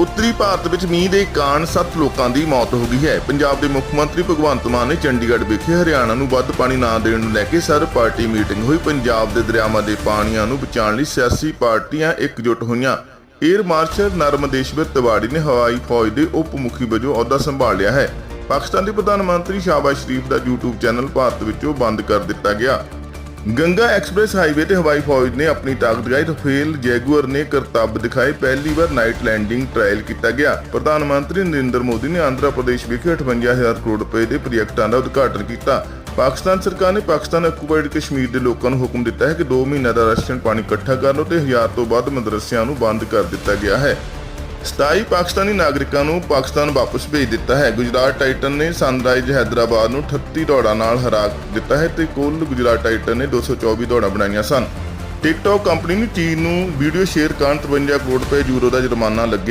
ਉੱਤਰੀ ਭਾਰਤ ਵਿੱਚ ਮੀਂਹ ਦੇ ਕਾਰਨ 7 ਲੋਕਾਂ ਦੀ ਮੌਤ ਹੋ ਗਈ ਹੈ। ਪੰਜਾਬ ਦੇ ਮੁੱਖ ਮੰਤਰੀ ਭਗਵੰਤ ਮਾਨ ਨੇ ਚੰਡੀਗੜ੍ਹ ਵਿਖੇ ਹਰਿਆਣਾ ਨੂੰ ਵੱਧ ਪਾਣੀ ਨਾ ਦੇਣ ਨੂੰ ਲੈ ਕੇ ਸਰਬ ਪਾਰਟੀ ਮੀਟਿੰਗ ਹੋਈ। ਪੰਜਾਬ ਦੇ ਦਰਿਆਵਾਂ ਦੇ ਪਾਣੀਆਂ ਨੂੰ ਬਚਾਉਣ ਲਈ ਸਿਆਸੀ ਪਾਰਟੀਆਂ ਇਕਜੁੱਟ ਹੋਈਆਂ। ਏਅਰ ਮਾਰਸ਼ਲ ਨਰਮਦੇਸ਼ਵਰ ਤਿਵਾੜੀ ਨੇ ਹਵਾਈ ਫੌਜ ਦੇ ਉਪ ਮੁਖੀ ਵਜੋਂ ਅਹੁਦਾ ਸੰਭਾਲ ਲਿਆ ਹੈ। ਪਾਕਿਸਤਾਨ ਦੇ ਪ੍ਰਧਾਨ ਮੰਤਰੀ ਸ਼ਾਹਬਾਜ਼ ਸ਼ਰੀਫ ਦਾ YouTube ਚੈਨਲ ਭਾਰਤ ਵਿੱਚੋਂ ਬੰਦ ਕਰ ਦਿੱਤਾ ਗਿਆ। ਗੰਗਾ ਐਕਸਪ੍ਰੈਸ ਹਾਈਵੇ ਤੇ ਹਵਾਈ ਫੌਜ ਨੇ ਆਪਣੀ ਤਾਕਤ ਦਿਖਾਈ ਰਫੇਲ ਜੈਗੂਅਰ ਨੇ ਕਰਤੱਵ ਦਿਖਾਏ ਪਹਿਲੀ ਵਾਰ ਨਾਈਟ ਲੈਂਡਿੰਗ ਟ੍ਰਾਇਲ ਕੀਤਾ ਗਿਆ। ਪ੍ਰਧਾਨ ਮੰਤਰੀ ਨਰਿੰਦਰ ਮੋਦੀ ਨੇ ਆਂਧਰਾ ਪ੍ਰਦੇਸ਼ ਵਿਖੇ 58000 ਕਰੋੜ ਰੁਪਏ ਦੇ ਪ੍ਰੋਜੈਕਟਾਂ ਦਾ ਉਦਘਾਟਨ ਕੀਤਾ। ਪਾਕਿਸਤਾਨ ਸਰਕਾਰ ਨੇ ਪਾਕਿਸਤਾਨ ਅਕੂਪਾਈਡ ਕਸ਼ਮੀਰ ਦੇ ਲੋਕਾਂ ਨੂੰ ਹੁਕਮ ਦਿੱਤਾ ਹੈ ਕਿ 2 ਮਹੀਨਿਆਂ ਦਾ ਰਾਸ਼ਨ ਪਾਣੀ ਇਕੱਠਾ ਕਰਨ ਲਓ ਤੇ 1000 ਤੋਂ ਵੱਧ ਮਦਰਸਿਆਂ ਨੂੰ ਬੰਦ ਕਰ ਦਿੱਤਾ ਗਿਆ ਹੈ। 27 ਪਾਕਿਸਤਾਨੀ ਨਾਗਰਿਕਾਂ ਨੂੰ ਪਾਕਿਸਤਾਨ ਵਾਪਸ ਭੇਜ ਦਿੱਤਾ ਹੈ। ਗੁਜਰਾਤ ਟਾਈਟਨ ਨੇ ਸਨਰਾਈਜ਼ ਹੈਦਰਾਬਾਦ ਨੂੰ 38 ਦੌੜਾਂ ਨਾਲ ਹਰਾ ਦਿੱਤਾ ਹੈ ਤੇ ਕੁੱਲ ਗੁਜਰਾਤ ਟਾਈਟਨ ਨੇ 224 ਦੌੜਾਂ ਬਣਾਈਆਂ ਸਨ। ਟਿਕਟੌਕ ਕੰਪਨੀ ਨੂੰ ਚੀਨ ਨੂੰ ਵੀਡੀਓ ਸ਼ੇਅਰ ਕਰਨ 53 ਕਰੋੜ ਰੁਪਏ ਯੂਰੋ ਦਾ ਜੁਰਮਾਨਾ ਲੱਗਿਆ